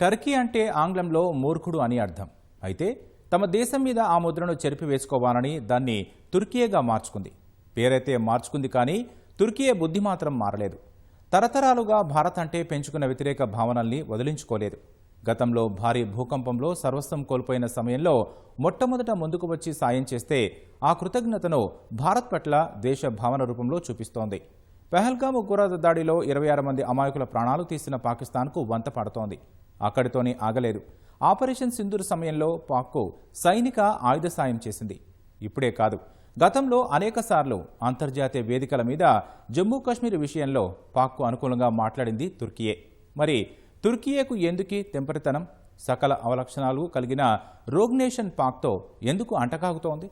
Turkey అంటే ఆంగ్లంలో మూర్ఖుడు అని అర్థం. అయితే తమ దేశం మీద ఆ ముద్రను చెరిపి వేసుకోవాలని దాన్ని తుర్కియేగా మార్చుకుంది. పేరైతే మార్చుకుంది కానీ తుర్కియే బుద్ధి మాత్రం మారలేదు. తరతరాలుగా భారత్ అంటే పెంచుకున్న వ్యతిరేక భావనల్ని వదిలించుకోలేదు. గతంలో భారీ భూకంపంలో సర్వస్వం కోల్పోయిన సమయంలో మొట్టమొదట ముందుకు వచ్చి సాయం చేస్తే ఆ కృతజ్ఞతను భారత్ పట్ల దేశ భావన రూపంలో చూపిస్తోంది. పెహల్గామ్ ఉగ్రవాద దాడిలో ఇరవై ఆరు మంది అమాయకుల ప్రాణాలు తీసిన పాకిస్తాన్కు వంత పడుతోంది అక్కడితోనే ఆగలేదు ఆపరేషన్ సింధూర్ సమయంలో పాక్కు సైనిక ఆయుధ సాయం చేసింది. ఇప్పుడే కాదు గతంలో అనేకసార్లు అంతర్జాతీయ వేదికల మీద జమ్మూ కాశ్మీర్ విషయంలో పాక్కు అనుకూలంగా మాట్లాడింది తుర్కియే. మరి తుర్కియేకు ఎందుకీ తెంపరితనం సకల అవలక్షణాలు కలిగిన రోగ్నేషన్ పాక్తో ఎందుకు అంటకాగుతోంది?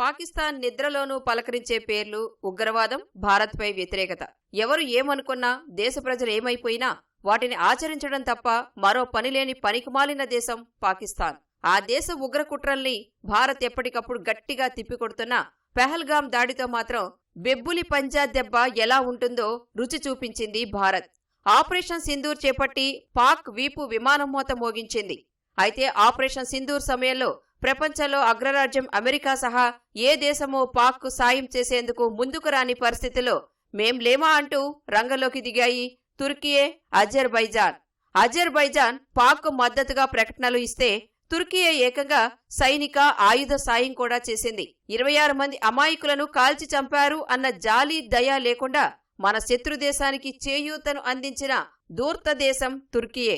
పాకిస్తాన్ నిద్రలోనూ పలకరించే పేర్లు ఉగ్రవాదం భారత్పై వ్యతిరేకత. ఎవరు ఏమనుకున్నా దేశ ప్రజలు ఏమైపోయినా వాటిని ఆచరించడం తప్ప మరో పనిలేని పనికిమాలిన దేశం పాకిస్తాన్. ఆ దేశ ఉగ్రకుట్రల్ని భారత్ ఎప్పటికప్పుడు గట్టిగా తిప్పికొడుతున్నా పెహల్గాం దాడితో మాత్రం బెబ్బులి పంజా దెబ్బ ఎలా ఉంటుందో రుచి చూపించింది భారత్. ఆపరేషన్ సింధూర్ చేపట్టి పాక్ వీపు విమానం మోత మోగించింది. అయితే ఆపరేషన్ సింధూర్ సమయంలో ప్రపంచంలో అగ్రరాజ్యం అమెరికా సహా ఏ దేశమో పాక్కు సాయం చేసేందుకు ముందుకు రాని పరిస్థితిలో మేం లేమా అంటూ రంగంలోకి దిగాయి తుర్కియే అజర్బైజాన్. అజర్బైజాన్ పాక్కు మద్దతుగా ప్రకటనలు ఇస్తే తుర్కియే ఏకంగా సైనిక ఆయుధ సాయం కూడా చేసింది. ఇరవై ఆరు మంది అమాయకులను కాల్చి చంపారు అన్న జాలి దయ లేకుండా మన శత్రు దేశానికి చేయూతను అందించిన దూర్త దేశం తుర్కియే.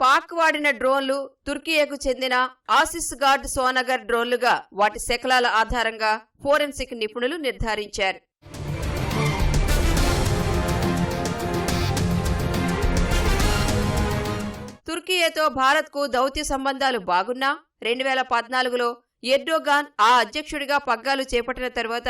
పాక్ వాడిన డ్రోన్లు తుర్కియేకు చెందిన ఆసిస్ గార్డ్ సోనగర్ డ్రోన్లుగా వాటి శకలాల ఆధారంగా ఫోరెన్సిక్ నిపుణులు నిర్ధారించారు. తుర్కియేతో భారత్కు దౌత్య సంబంధాలు బాగున్నా రెండు వేల పద్నాలుగులో ఎర్డోగాన్ ఆ అధ్యక్షుడిగా పగ్గాలు చేపట్టిన తర్వాత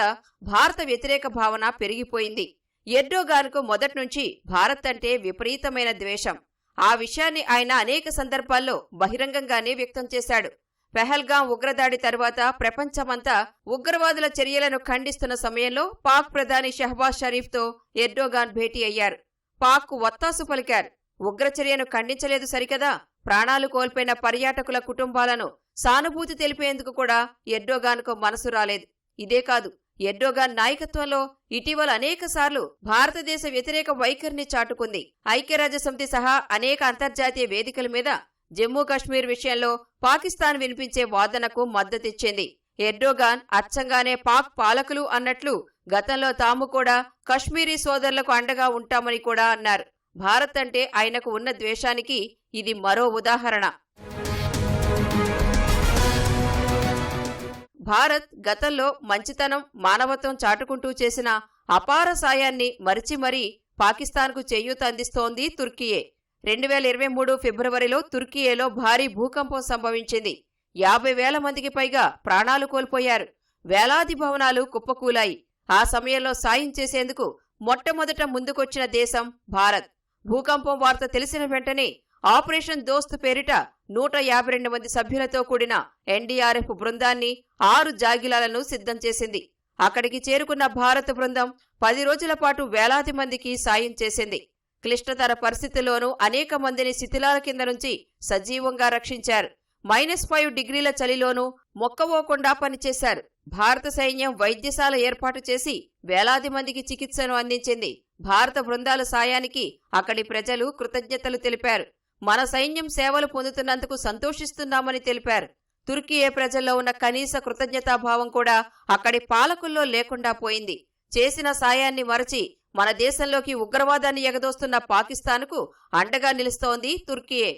భారత వ్యతిరేక భావన పెరిగిపోయింది. ఎర్డోగాన్కు మొదట్నుంచి భారత్ అంటే విపరీతమైన ద్వేషం. ఆ విషయాన్ని ఆయన అనేక సందర్భాల్లో బహిరంగంగానే వ్యక్తం చేశాడు. పెహల్గాం ఉగ్రదాడి తర్వాత ప్రపంచమంతా ఉగ్రవాదుల చర్యలను ఖండిస్తున్న సమయంలో పాక్ ప్రధాని షహబాజ్ షరీఫ్తో ఎర్డోగాన్ భేటీ అయ్యారు. పాక్ వత్తాసు పలికారు. ఉగ్రచర్యను ఖండించలేదు సరికదా? ప్రాణాలు కోల్పోయిన పర్యాటకుల కుటుంబాలను సానుభూతి తెలిపేందుకు కూడా ఎర్డోగాన్కు మనసు రాలేదు. ఇదే కాదు ఎర్డోగాన్ నాయకత్వంలో ఇటీవల అనేకసార్లు భారతదేశ వ్యతిరేక వైఖరిని చాటుకుంది. ఐక్యరాజ్యసమితి సహా అనేక అంతర్జాతీయ వేదికల మీద జమ్మూ కాశ్మీర్ విషయంలో పాకిస్తాన్ వినిపించే వాదనకు మద్దతిచ్చింది. ఎర్డోగాన్ అచ్చంగానే పాక్ పాలకులు అన్నట్లు గతంలో తాము కూడా కశ్మీరీ సోదరులకు అండగా ఉంటామని కూడా అన్నారు. భారత్ అంటే ఆయనకు ఉన్న ద్వేషానికి ఇది మరో ఉదాహరణ. భారత్ గతంలో మంచితనం మానవత్వం చాటుకుంటూ చేసిన అపార సాయాన్ని మరిచి మరీ పాకిస్తాన్కు చేయూత అందిస్తోంది తుర్కియే. రెండు వేల ఇరవై మూడు ఫిబ్రవరిలో తుర్కియేలో భారీ భూకంపం సంభవించింది. యాభై వేల మందికి పైగా ప్రాణాలు కోల్పోయారు. వేలాది భవనాలు కుప్పకూలాయి. ఆ సమయంలో సాయం చేసేందుకు మొట్టమొదట ముందుకొచ్చిన దేశం భారత్. భూకంపం వార్త తెలిసిన వెంటనే ఆపరేషన్ దోస్త్ పేరిట నూట యాభై రెండు మంది సభ్యులతో కూడిన ఎన్డీఆర్ఎఫ్ బృందాన్ని ఆరు జాగిలాలను సిద్ధం చేసింది. అక్కడికి చేరుకున్న భారత బృందం పది రోజుల పాటు వేలాది మందికి సాయం చేసింది. క్లిష్టతర పరిస్థితుల్లోనూ అనేక మందిని శిథిలాల కింద నుంచి సజీవంగా రక్షించారు. మైనస్ ఫైవ్ డిగ్రీల చలిలోనూ మొక్కవోకుండా పనిచేశారు. భారత సైన్యం వైద్యశాల ఏర్పాటు చేసి వేలాది మందికి చికిత్సను అందించింది. భారత బృందాల సాయానికి అక్కడి ప్రజలు కృతజ్ఞతలు తెలిపారు. మన సైన్యం సేవలు పొందుతున్నందుకు సంతోషిస్తున్నామని తెలిపారు. తుర్కియే ప్రజల్లో ఉన్న కనీస కృతజ్ఞతాభావం కూడా అక్కడి పాలకుల్లో లేకుండా పోయింది. చేసిన సాయాన్ని మరచి మన దేశంలోకి ఉగ్రవాదాన్ని ఎగదోస్తున్న పాకిస్తాన్కు అండగా నిలుస్తోంది తుర్కియే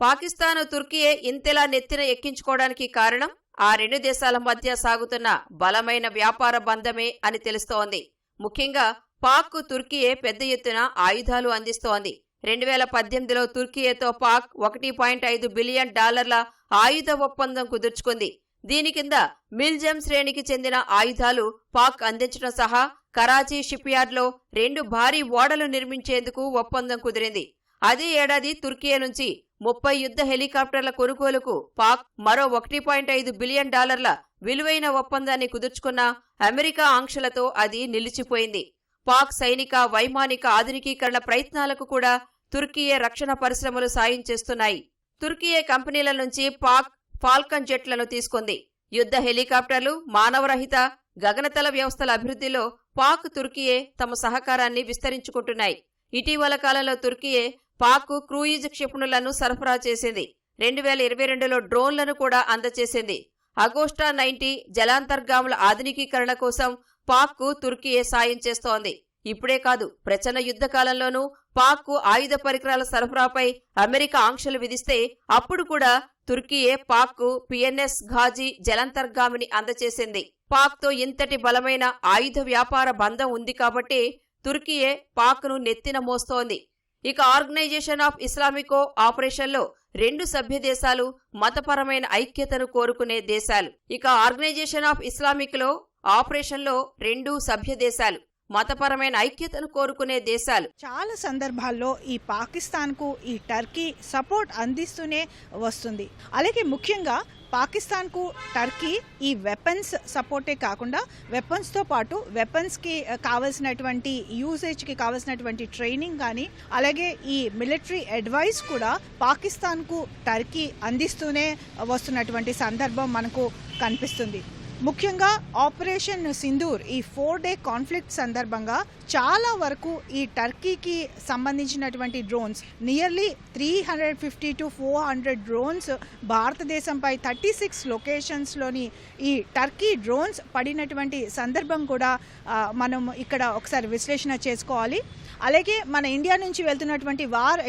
పాకిస్తాన్ తుర్కియే ఇంతెలా నెత్తిన ఎక్కించుకోవడానికి కారణం ఆ రెండు దేశాల మధ్య సాగుతున్న బలమైన వ్యాపార బంధమే అని తెలుస్తోంది. ముఖ్యంగా పాక్కు తుర్కీయే పెద్ద ఎత్తున ఆయుధాలు అందిస్తోంది. రెండు వేల పద్దెనిమిదిలో తుర్కియేతో పాక్ ఒకటి పాయింట్ ఐదు బిలియన్ డాలర్ల ఆయుధ ఒప్పందం కుదుర్చుకుంది. దీని కింద మిల్జం శ్రేణికి చెందిన ఆయుధాలు పాక్ అందించడం సహా కరాచీ షిప్యార్డ్లో రెండు భారీ ఓడలు నిర్మించేందుకు ఒప్పందం కుదిరింది. అదే ఏడాది తుర్కియా నుంచి ముప్పై యుద్ధ హెలికాప్టర్ల కొనుగోలుకు పాక్ మరో ఒకటి పాయింట్ ఐదు బిలియన్ డాలర్ల విలువైన ఒప్పందాన్ని కుదుర్చుకున్న అమెరికా ఆంక్షలతో అది నిలిచిపోయింది. పాక్ సైనిక వైమానిక ఆధునికీకరణ ప్రయత్నాలకు కూడా తుర్కీయే రక్షణ పరిశ్రమలు సాయం చేస్తున్నాయి. తుర్కీయే కంపెనీల నుంచి పాక్ ఫాల్కన్ జెట్లను తీసుకుంది. యుద్ధ హెలికాప్టర్లు మానవరహిత గగనతల వ్యవస్థల అభివృద్ధిలో పాక్ తుర్కీయే తమ సహకారాన్ని విస్తరించుకుంటున్నాయి. ఇటీవల కాలంలో తుర్కియే పాక్ క్రూయిజ్ క్షిపణులను సరఫరా చేసింది. రెండు వేల ఇరవై రెండులో డ్రోన్లను కూడా అందజేసింది అగోస్టా నైన్టీ జలాంతర్గాముల ఆధునికీకరణ కోసం పాక్కు తుర్కీయే సాయం చేస్తోంది. ఇప్పుడే కాదు ప్రచన్న యుద్ధ కాలంలోనూ పాక్కు ఆయుధ పరికరాల సరఫరాపై అమెరికా ఆంక్షలు విధిస్తే అప్పుడు కూడా తుర్కీయే పాక్కు పిఎన్ఎస్ ఘాజీ జలంతర్గామిని అందచేసింది. పాక్తో ఇంతటి బలమైన ఆయుధ వ్యాపార బంధం ఉంది కాబట్టి తుర్కీయే పాక్ను నెత్తిన మోస్తోంది. ఇక ఆర్గనైజేషన్ ఆఫ్ ఇస్లామికో ఆపరేషన్లో రెండు సభ్య దేశాలు మతపరమైన ఐక్యతను కోరుకునే దేశాలు. ఇక ఆర్గనైజేషన్ ఆఫ్ ఇస్లామిక్లో ఆపరేషన్లో రెండు సభ్య దేశాలు మతపరమైన ఐక్యతను కోరుకునే దేశాలు. చాలా సందర్భాల్లో ఈ పాకిస్తాన్కు ఈ టర్కీ సపోర్ట్ అందిస్తూనే వస్తుంది. అలాగే ముఖ్యంగా పాకిస్తాన్కు టర్కీ ఈ వెపన్స్ సపోర్టే కాకుండా వెపన్స్తో పాటు వెపన్స్కి కావాల్సినటువంటి యూసేజ్కి కావాల్సినటువంటి ట్రైనింగ్ కానీ అలాగే ఈ మిలిటరీ అడ్వైస్ కూడా పాకిస్తాన్కు టర్కీ అందిస్తూనే వస్తున్నటువంటి సందర్భం మనకు కనిపిస్తుంది. ముఖ్యంగా ఆపరేషన్ సింధూర్ ఈ ఫోర్ డే కాన్ఫ్లిక్ట్ సందర్భంగా చాలా వరకు ఈ టర్కీకి సంబంధించినటువంటి drones nearly three hundred fifty to four hundred drones భారతదేశంపై thirty six లొకేషన్స్లోని ఈ టర్కీ డ్రోన్స్ పడినటువంటి సందర్భం కూడా మనం ఇక్కడ ఒకసారి విశ్లేషణ చేసుకోవాలి. అలాగే మన ఇండియా నుంచి వెళ్తున్నటువంటి వార్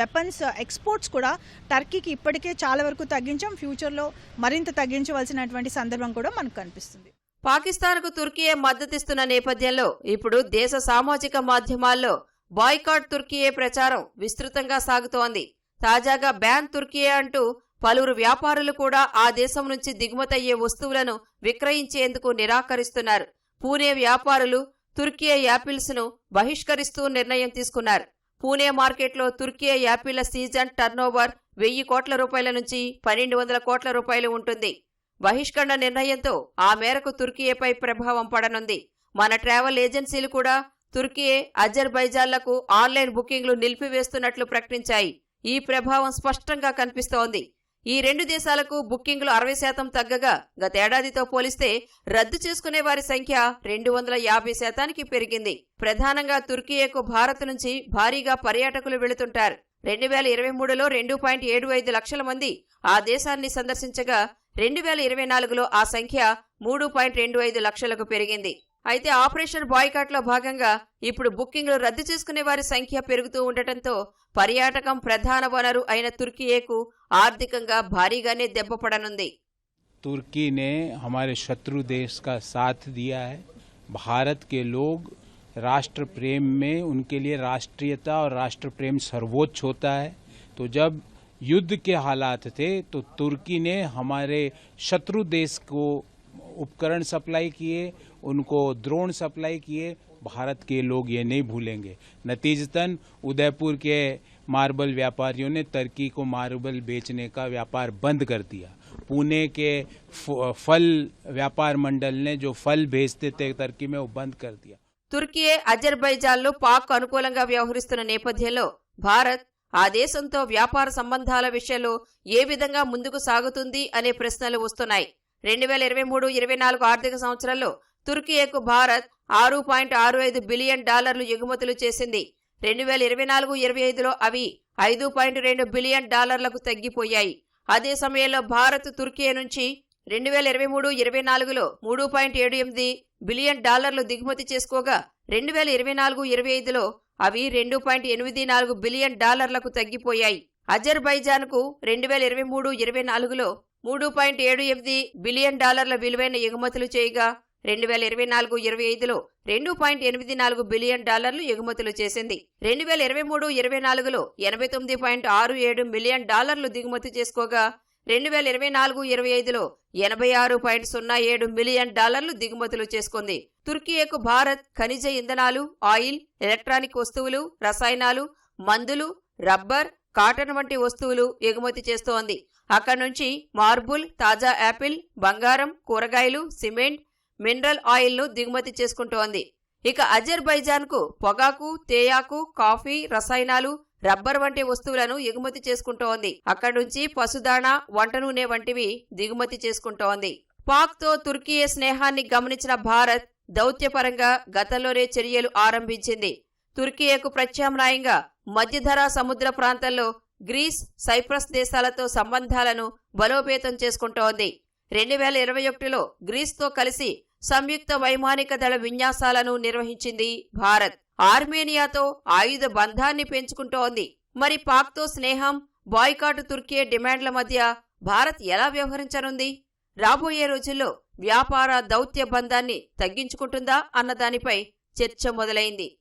వెపన్స్ ఎక్స్పోర్ట్స్ కూడా టర్కీకి ఇప్పటికే చాలా వరకు తగ్గించాం. ఫ్యూచర్లో మరింత తగ్గించవలసినటువంటి సందర్భం కూడా మనకు కనిపిస్తుంది. పాకిస్తాన్కు తుర్కీయే మద్దతిస్తున్న నేపథ్యంలో ఇప్పుడు దేశ సామాజిక మాధ్యమాల్లో బాయ్కాట్ తుర్కీయే ప్రచారం విస్తృతంగా సాగుతోంది. తాజాగా బ్యాన్ తుర్కియే అంటూ పలువురు వ్యాపారులు కూడా ఆ దేశం నుంచి దిగుమతయ్యే వస్తువులను విక్రయించేందుకు నిరాకరిస్తున్నారు. పూణే వ్యాపారులు తుర్కియే యాపిల్స్ను బహిష్కరిస్తూ నిర్ణయం తీసుకున్నారు. పూణే మార్కెట్లో తుర్కియే యాపిల్ సీజన్ టర్నోవర్ వెయ్యి కోట్ల రూపాయల నుంచి పన్నెండు వందల కోట్ల రూపాయలు ఉంటుంది. బహిష్కరణ నిర్ణయంతో ఆ మేరకు తుర్కియేపై ప్రభావం పడనుంది. మన ట్రావెల్ ఏజెన్సీలు కూడా తుర్కియే అజర్బైజాన్లకు ఆన్లైన్ బుకింగ్లు నిలిపివేస్తున్నట్లు ప్రకటించాయి. ఈ ప్రభావం స్పష్టంగా కనిపిస్తోంది. ఈ రెండు దేశాలకు బుకింగ్లు అరవై శాతం తగ్గగా గతేడాదితో పోలిస్తే రద్దు చేసుకునే వారి సంఖ్య రెండు వందల యాభై శాతానికి పెరిగింది. ప్రధానంగా తుర్కియేకు భారత్ నుంచి భారీగా పర్యాటకులు వెళుతుంటారు. రెండు వేల ఇరవై మూడులో రెండు పాయింట్ ఏడు ఐదు లక్షల మంది ఆ దేశాన్ని సందర్శించగా రెండు వేల ఇరవై నాలుగులో ఆ సంఖ్య మూడు పాయింట్ రెండు ఐదు లక్షలకు పెరిగింది అయితే ఆపరేషన్ బాయ్కాట్ లో భాగంగా ఇప్పుడు బుకింగ్లు రద్దు చేసుకునే వారి సంఖ్య పెరుగుతూ ఉండటంతో పర్యాటకం ప్రధాన వనరు అయిన తుర్కియేకు ఆర్థికంగా భారీగానే దెబ్బపడనుంది तुर्की ने हमारे शत्रु देश का साथ दिया है भारत के लोग राष्ट्र प्रेम में उनके लिए राष्ट्रीयता और राष्ट्र प्रेम सर्वोच्च होता है तो जब युद्ध के हालात थे तो तुर्की ने हमारे शत्रु देश को उपकरण सप्लाई किए उनको ड्रोन सप्लाई किए भारत के लोग ये नहीं भूलेंगे नतीजतन उदयपुर के मार्बल व्यापारियों ने तुर्की को मार्बल बेचने का व्यापार बंद कर दिया पुणे के फ- फल व्यापार मंडल ने जो फल भेजते थे तुर्की में वो बंद कर दिया తుర్కియే అజర్బైజాన్లు పాక్ అనుకూలంగా వ్యవహరిస్తున్న నేపథ్యంలో భారత్ ఆ దేశంతో వ్యాపార సంబంధాల విషయంలో ఏ విధంగా ముందుకు సాగుతుంది అనే ప్రశ్నలు వస్తున్నాయి. రెండు వేల ఇరవై మూడు ఇరవై నాలుగు ఆర్థిక సంవత్సరంలో తుర్కియేకు భారత్ ఆరు పాయింట్ ఆరు ఐదు బిలియన్ డాలర్లు ఎగుమతులు చేసింది. రెండు వేల ఇరవై నాలుగు ఇరవై ఐదులో అవి ఐదు పాయింట్ రెండు బిలియన్ డాలర్లకు తగ్గిపోయాయి. అదే సమయంలో భారత్ తుర్కియే నుంచి రెండు వేల ఇరవై మూడు ఇరవై నాలుగులో మూడు పాయింట్ ఏడు ఎనిమిది బిలియన్ డాలర్లు దిగుమతి చేసుకోగా రెండు వేల ఇరవై నాలుగు ఇరవై ఐదులో అవి రెండు పాయింట్ ఎనిమిది నాలుగు బిలియన్ డాలర్లకు తగ్గిపోయాయి. అజర్బైజాన్కు రెండు వేల ఇరవై మూడు ఇరవై నాలుగులో మూడు పాయింట్ ఏడు ఎనిమిది బిలియన్ డాలర్ల విలువైన ఎగుమతులు చేయగా రెండు వేల ఇరవై నాలుగు ఇరవై ఐదులో రెండు పాయింట్ ఎనిమిది నాలుగు బిలియన్ డాలర్లు ఎగుమతులు చేసింది. రెండు వేల ఇరవై మూడు ఇరవై నాలుగులో ఎనభై తొమ్మిది పాయింట్ ఆరు ఏడు మిలియన్ డాలర్లు దిగుమతి చేసుకోగా రెండు వేల ఇరవై నాలుగు ఇరవై ఐదులో ఎనభై ఆరు పాయింట్ సున్నా ఏడు మిలియన్ డాలర్లు దిగుమతులు చేసుకుంది. తుర్కియేకు భారత్ ఖనిజ ఇంధనాలు ఆయిల్ ఎలక్ట్రానిక్ వస్తువులు రసాయనాలు మందులు రబ్బర్ కాటన్ వంటి వస్తువులు ఎగుమతి చేస్తోంది. అక్కడి నుంచి మార్బుల్ తాజా యాపిల్ బంగారం కూరగాయలు సిమెంట్ మినరల్ ఆయిల్ను దిగుమతి చేసుకుంటోంది. ఇక అజర్బైజాన్కు పొగాకు తేయాకు కాఫీ రసాయనాలు రబ్బర్ వంటి వస్తువులను ఎగుమతి చేసుకుంటోంది. అక్కడి నుంచి పశుదాణా వంట నూనె వంటివి దిగుమతి చేసుకుంటోంది. పాక్తో తుర్కీయ స్నేహాన్ని గమనించిన భారత్ దౌత్యపరంగా గతంలోనే చర్యలు ఆరంభించింది. తుర్కీయకు ప్రత్యామ్నాయంగా మధ్యధరా సముద్ర ప్రాంతంలో గ్రీస్ సైప్రస్ దేశాలతో సంబంధాలను బలోపేతం చేసుకుంటోంది. రెండు వేల ఇరవై ఒకటిలో గ్రీస్తో కలిసి సంయుక్త వైమానిక దళ విన్యాసాలను నిర్వహించింది భారత్. ఆర్మేనియాతో ఆయుధ బంధాన్ని పెంచుకుంటోంది. మరి పాక్తో స్నేహం బాయ్కాటు తుర్కీ డిమాండ్ల మధ్య భారత్ ఎలా వ్యవహరించనుంది? రాబోయే రోజుల్లో వ్యాపార దౌత్య బంధాన్ని తగ్గించుకుంటుందా అన్నదానిపై చర్చ మొదలైంది.